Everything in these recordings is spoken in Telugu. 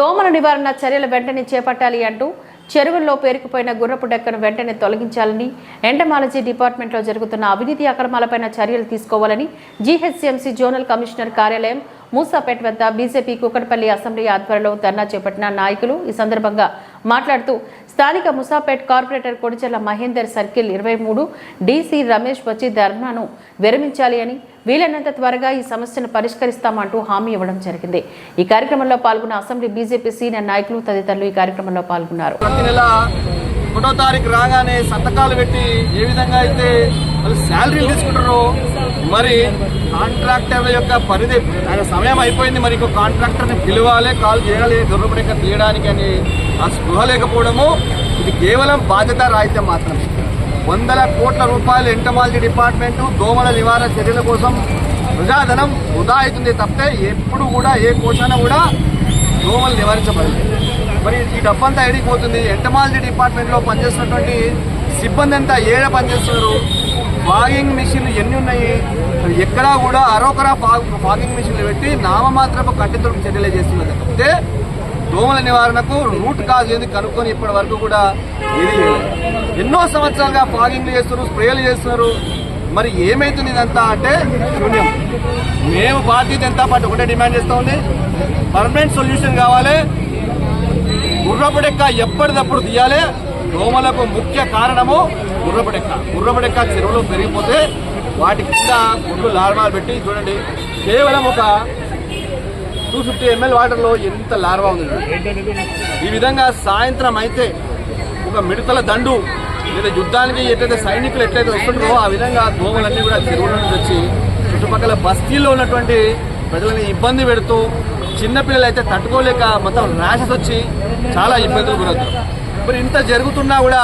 దోమల నివారణ చర్యలు వెంటనే చేపట్టాలి అంటూ చెరువుల్లో పేరుకుపోయిన గుర్రపు డెక్కను వెంటనే తొలగించాలని ఎండమాలజీ డిపార్ట్మెంట్లో జరుగుతున్న అవినీతి అక్రమాలపైన చర్యలు తీసుకోవాలని జీహెచ్ఎంసీ జోనల్ కమిషనర్ కార్యాలయం మూసాపేట వద్ద బీజేపీ కుకట్పల్లి అసెంబ్లీ ఆధ్వర్యంలో ధర్నా చేపట్టిన నాయకులు ఈ సందర్భంగా మాట్లాడుతూ స్థానిక ముసాపేట్ కార్పొరేటర్ కొడిచెల మహేందర్ సర్కిల్ ఇరవై మూడు డీసీ రమేష్ వచ్చి ధర్నాను విరమించాలి అని వీలైనంత త్వరగా ఈ సమస్యను పరిష్కరిస్తామంటూ హామీ ఇవ్వడం జరిగింది. ఈ కార్యక్రమంలో పాల్గొన్న అసెంబ్లీ బీజేపీ సీనియర్ నాయకులు తదితరులు ఈ కార్యక్రమంలో పాల్గొన్నారు. ప్రతి నెల ఒకటో తారీఖు రాగానే సంతకాలు పెట్టి ఏ విధంగా అయితే వాళ్ళు శాలరీలు తీసుకుంటారో మరి కాంట్రాక్టర్ల యొక్క పరిధి సమయం అయిపోయింది మరి ఇంకో కాంట్రాక్టర్ని పిలవాలి కాల్ చేయాలి దుర్రపడిక తీయడానికి అని ఆ స్పృహ లేకపోవడము ఇది కేవలం బాధ్యత రాహిత్యం మాత్రమే. వందల కోట్ల రూపాయలు ఎంటమాలజీ డిపార్ట్మెంటు దోమల నివారణ చర్యల కోసం ప్రజాధనం వృధా అవుతుంది తప్పితే ఎప్పుడు కూడా ఏ కోశాన కూడా దోమలు నివారించబడలేదు. మరి ఈ డబ్బంతా ఎడిగిపోతుంది. ఎంటమాలజీ డిపార్ట్మెంట్లో పనిచేస్తున్నటువంటి సిబ్బంది అంతా ఏడ పనిచేస్తున్నారు? ఫాగింగ్ మిషన్లు ఎన్ని ఉన్నాయి? ఎక్కడా కూడా అరొకరా ఫాగ్ ఫాగింగ్ మిషన్లు పెట్టి నామమాత్రపు కట్టెతోటి చర్యలు చేస్తున్నది తప్పితే దోమల నివారణకు రూట్ కాజ్ ఏంది కనుక్కొని ఇప్పటి వరకు కూడా ఏది ఎన్నో సంవత్సరాలుగా ఫాగింగ్లు చేస్తున్నారు స్ప్రేలు చేస్తున్నారు. మరి ఏమైతుంది ఇదంతా అంటే శూన్యం. మేము భారతీయ జనతా పార్టీ ఒకటే డిమాండ్ చేస్తూ ఉంది. పర్మనెంట్ సొల్యూషన్ కావాలి. గుర్రపడెక్క ఎప్పటిదప్పుడు తీయాలి. దోమలకు ముఖ్య కారణము గుర్రపడెక్క. గుర్రపడెక్క చెరువులు పెరిగిపోతే వాటి కింద గుడ్లు లార్వాలు పెట్టి చూడండి కేవలం ఒక టూ ఫిఫ్టీ ఎంఎల్ వాటర్లో ఎంత లార్వా ఉంది? ఈ విధంగా సాయంత్రం అయితే ఒక మిడతల దండు లేదా యుద్ధానికి ఎట్లయితే సైనికులు ఎట్లయితే వస్తుంటారో ఆ విధంగా దోమలన్నీ కూడా చెరువుల నుంచి వచ్చి చుట్టుపక్కల బస్తీల్లో ఉన్నటువంటి ప్రజలని ఇబ్బంది పెడుతూ చిన్నపిల్లలు అయితే తట్టుకోలేక మొత్తం ర్యాషెస్ వచ్చి చాలా ఇబ్బందులు గురవుతారు మరి ఇంత జరుగుతున్నా కూడా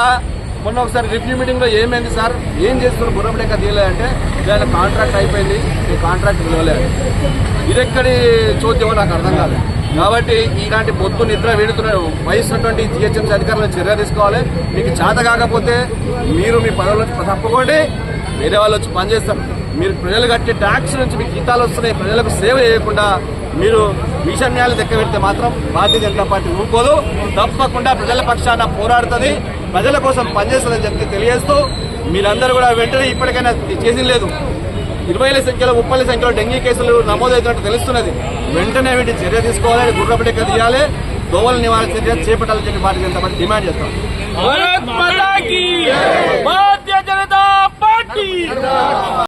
మొన్న ఒకసారి రివ్యూ మీటింగ్లో ఏమైంది సార్? ఏం చేస్తున్నారు? బుర్రపడేక తీయలేదంటే ఇలా కాంట్రాక్ట్ అయిపోయింది. ఈ కాంట్రాక్ట్ విలువలేదు. ఇది ఎక్కడి చోద్యమో నాకు అర్థం కాదు కాబట్టి ఇలాంటి పొద్దు నిద్ర వేడుతున్న వయసున్నటువంటి జిహెచ్ఎంసీ అధికారులను చర్య తీసుకోవాలి. మీకు చేత కాకపోతే మీరు మీ పదవుల నుంచి తప్పుకోండి. వేరే వాళ్ళు వచ్చి పనిచేస్తారు మీరు ప్రజలు కట్టే ట్యాక్స్ నుంచి మీకు జీతాలు వస్తున్నాయి. ప్రజలకు సేవ చేయకుండా మీరు ఈశాన్యాలు దెక్క పెడితే మాత్రం భారతీయ జనతా పార్టీ ఊరుకోదు. తప్పకుండా ప్రజల పక్షాన పోరాడుతుంది. ప్రజల కోసం పనిచేస్తుందని చెప్పి తెలియజేస్తూ మీరందరూ కూడా వెంటనే ఇప్పటికైనా చేసిన లేదు. ఇరవైల సంఖ్యలో ముప్పై సంఖ్యలో డెంగీ కేసులు నమోదవుతున్నట్టు తెలుస్తున్నది. వెంటనే వీటి చర్య తీసుకోవాలి గుర్రపడిక తీయాలి దోవల నివారణ చర్య చేపట్టాలని చెప్పి పార్టీ జనతా పార్టీ డిమాండ్ చేస్తాం